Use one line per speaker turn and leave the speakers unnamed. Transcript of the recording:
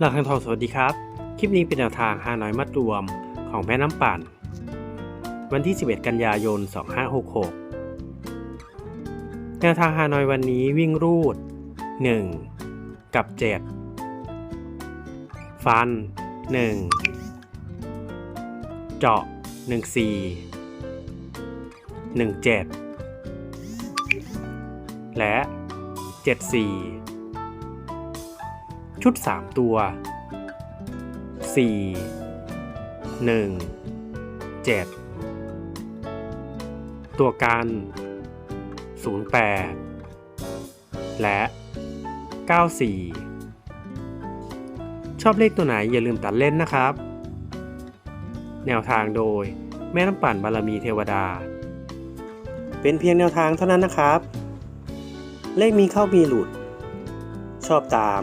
หลักทางทองสวัสดีครับ คลิปนี้เป็นแนวทางฮานอยมัดรวมของแม่น้ำปั่น วันที่ 11 กันยายน 2566 แนวทางฮานอยวันนี้วิ่งรูด 1 กับ 7 ฟัน 1 เจาะ 14 17 และ 74 ชุด 3 ตัว 4 1 7 ตัวกัน 08 และ 94 ชอบเลขตัวไหนอย่าลืมตัดเล่นนะครับ แนวทางโดยแม่น้ำปั่นบารมีเทวดา เป็นเพียงแนวทางเท่านั้นนะครับ เลขมีเข้ามีหลุด ชอบตาม